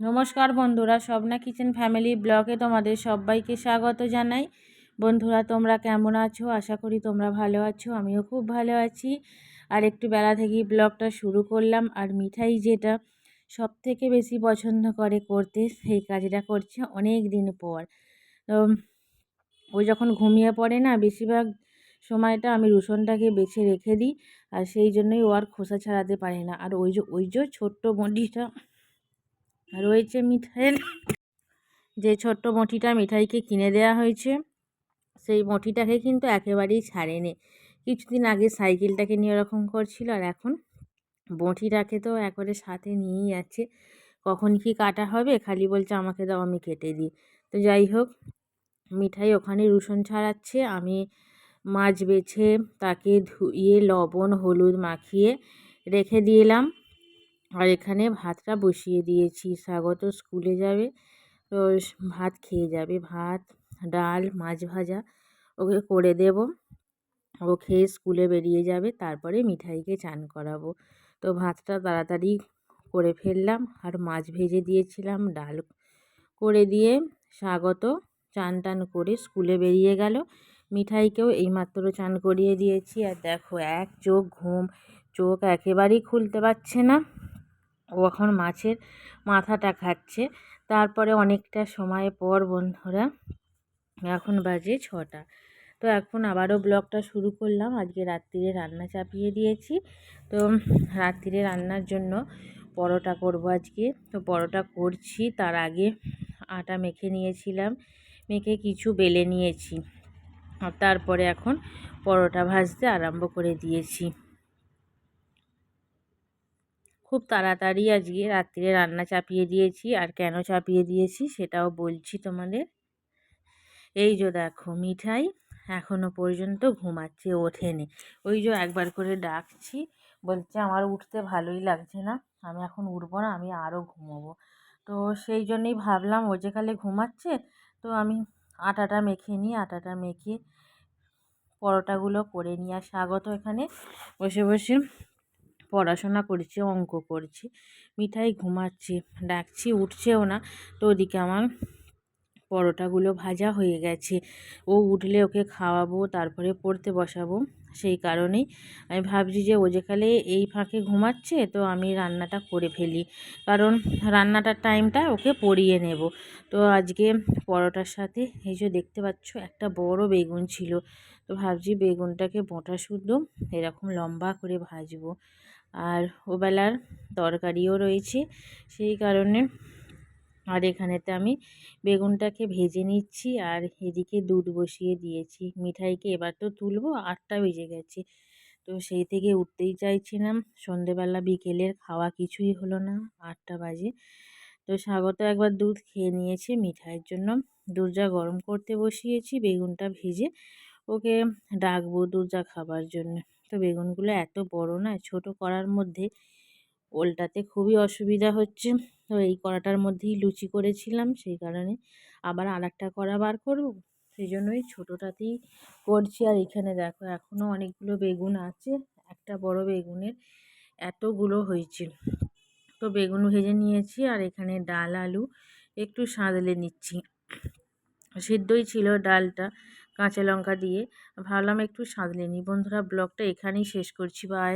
নমস্কার বন্ধুরা, Swapna kitchen family ব্লগে তোমাদের সবাইকে স্বাগত জানাই। বন্ধুরা, তোমরা কেমন আছো? আশা করি তোমরা ভালো আছো, আমিও খুব ভালো আছি। আর একটু বেলা থেকেই ব্লগটা শুরু করলাম। আর মিঠাই যেটা সব থেকে বেশি পছন্দ করে করতে, সেই কাজটা করছে অনেক দিন পর। তো, ও যখন ঘুমিয়ে পড়ে না, বেশিরভাগ সময়টা আমি রসুনটাকে বেছে রেখে দিই। আর সেই জন্যই ও আর খোসা ছাড়াতে পারে না। আর ওই যে ওই যে ছোট্ট বন্ডিটা রয়েছে মিঠাইয়ের। যে ছোট্ট মঠিটা মিঠাইকে কিনে দেওয়া হয়েছে, সেই মঠিটাকে কিন্তু একেবারেই ছাড়েনি। কিছুদিন আগে সাইকেলটাকে নিয়ে ওরকম করছিল আর এখন বঁটিটাকে তো একবারে সাথে নিয়েই যাচ্ছে। কখন কি কাটা হবে? খালি বলছে, আমাকে দাও, আমি কেটে দিই। তো যাই হোক, মিঠাই ওখানে রসুন ছাড়াচ্ছে। আমি মাছ বেছে তাকে ধুয়ে লবণ, হলুদ মাখিয়ে রেখে দিলাম। আর এখানে ভাতটা বসিয়ে দিয়েছি। স্বাগত, স্কুলে যাবে, তো ভাত খেয়ে যাবে। ভাত, ডাল, মাছ ভাজা ওকে করে দেব। ও খেয়ে স্কুলে বেরিয়ে যাবে, তারপরে মিঠাইকে চান করাবো। তো ভাতটা তাড়াতাড়ি করে ফেললাম আর মাছ ভেজে দিয়েছিলাম, ডাল করে দিয়ে স্বাগত, চান টান করে স্কুলে বেরিয়ে গেল। মিঠাইকেও এইমাত্র চান করিয়ে দিয়েছি। আর দেখো, এক চোখ ঘুম, চোখ একেবারেই খুলতে পারছে না। ও এখন মাছের মাথাটা খাচ্ছে। তারপরে অনেকটা সময় পর বন্ধুরা, এখন বাজে ছটা। তো এখন আবারও ব্লগটা শুরু করলাম। আজকে রাত্রিরে রান্না চাপিয়ে দিয়েছি। তো রাত্রিরে রান্নার জন্য পরোটা করব আজকে। তো পরোটা করছি, তার আগে আটা মেখে নিয়েছিলাম। মেখে কিছু বেলে নিয়েছি। তারপরে এখন পরোটা ভাজতে আরম্ভ করে দিয়েছি। খুব তাড়াতাড়ি আজকে রাত্রিরে রান্না চাপিয়ে দিয়েছি, আর কেন চাপিয়ে দিয়েছি সেটাও বলছি তোমাদের। এই যে দেখো মিঠাই এখনও পর্যন্ত ঘুমাচ্ছে, ওঠেনি। ওই যে একবার করে ডাকছি, বলছে আমার উঠতে ভালোই লাগছে না, আমি এখন উঠবো না, আমি আরও ঘুমোবো। তো সেই জন্যই ভাবলাম ও যে কালে ঘুমাচ্ছে, তো আমি আটাটা মেখে নিই, আটাটা মেখে পরোটাগুলো করে নিই। আর স্বাগত এখানে। বসে বসে পড়াশোনা করছে, অঙ্ক করছে, মিঠাই ঘুমাচ্ছে, ডাকছি, উঠছেও না। তো ওদিকে আমার পরোটাগুলো ভাজা হয়ে গেছে। ও উঠলে ওকে খাওয়াবো, তারপরে পড়তে বসাবো। সেই কারণেই আমি ভাবছি যে ও যেকালে এই ফাঁকে ঘুমাচ্ছে, তো আমি রান্নাটা করে ফেলি। কারণ রান্নাটার টাইমটা ওকে পড়িয়ে নেব। তো আজকে পরোটার সাথে এই যে দেখতে পাচ্ছ, একটা বড় বেগুন ছিল। তো ভাবছি বেগুনটাকে বোঁটা শুদ্ধ এরকম লম্বা করে ভাজবো। আর ওবেলার তরকারিও রয়েছে। সেই কারণে আর এখানেতে আমি বেগুনটাকে ভেজে নিচ্ছি আর এদিকে দুধ বসিয়ে দিয়েছি। মিঠাইকে এবার তো তুলবো, আটটা বেজে গেছে। তো সেই থেকে উঠতেই চাইছিলাম। সন্ধেবেলা বিকেলের খাওয়া কিছুই হলো না, আটটা বাজে। তো স্বাগত, একবার দুধ খেয়ে নিয়েছে, মিঠাইয়ের জন্য দুধটা গরম করতে বসিয়েছি, বেগুনটা ভেজে ওকে ডাকবো দুধটা খাবার জন্য। তো বেগুনগুলো এত বড় না, ছোট করার মধ্যে ওলটাতে খুবই অসুবিধা হচ্ছে। তো এই কড়াটার মধ্যেই লুচি করেছিলাম, সেই কারণে আবার আর একটা কড়া বার করব। সেই জন্যই ছোটোটাতেই করছি। আর এখানে দেখো এখনও অনেকগুলো বেগুন আছে, একটা বড় বেগুনের এতগুলো হয়েছে। তো বেগুন ভেজে নিয়েছি আর এখানে ডাল, আলু একটু সাঁতলে নিচ্ছি। সিদ্ধই ছিল ডালটা কাঁচা লঙ্কা দিয়ে। ভাবলাম একটু সাঁতলে নিই বন্ধুরা ব্লগটা এখানেই শেষ করছি। বাই